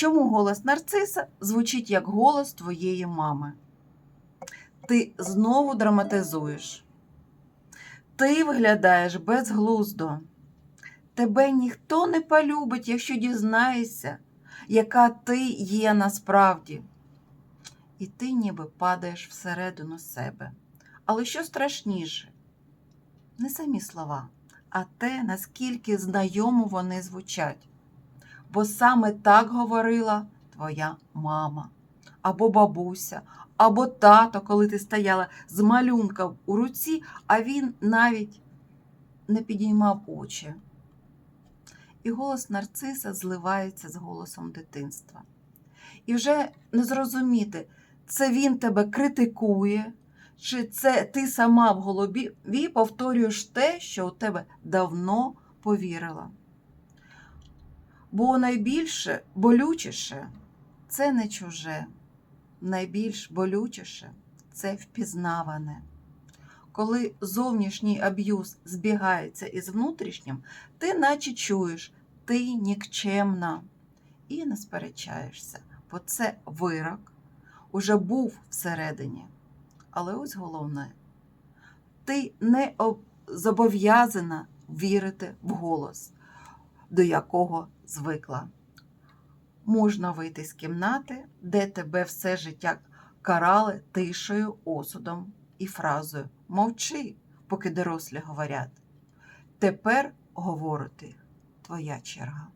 Чому голос нарциса звучить як голос твоєї мами? Ти знову драматизуєш. Ти виглядаєш безглуздо. Тебе ніхто не полюбить, якщо дізнаєшся, яка ти є насправді. І ти ніби падаєш всередину себе. Але що страшніше? Не самі слова, а те, наскільки знайомо вони звучать. Бо саме так говорила твоя мама, або бабуся, або тато, коли ти стояла з малюнком у руці, а він навіть не підіймав очі. І голос нарциса зливається з голосом дитинства. І вже не зрозуміти, це він тебе критикує, чи це ти сама в голові повторюєш те, що у тебе давно повірила. Бо найбільше болючіше це не чуже, найбільш болючіше це впізнаване. Коли зовнішній аб'юз збігається із внутрішнім, ти наче чуєш, ти нікчемна і не сперечаєшся, бо це вирок уже був всередині. Але ось головне, ти не об- зобов'язана вірити в голос, до якого звикла. Можна вийти з кімнати, де тебе все життя карали тишею, осудом і фразою Мовчи, поки дорослі говорять. Тепер говорити твоя черга.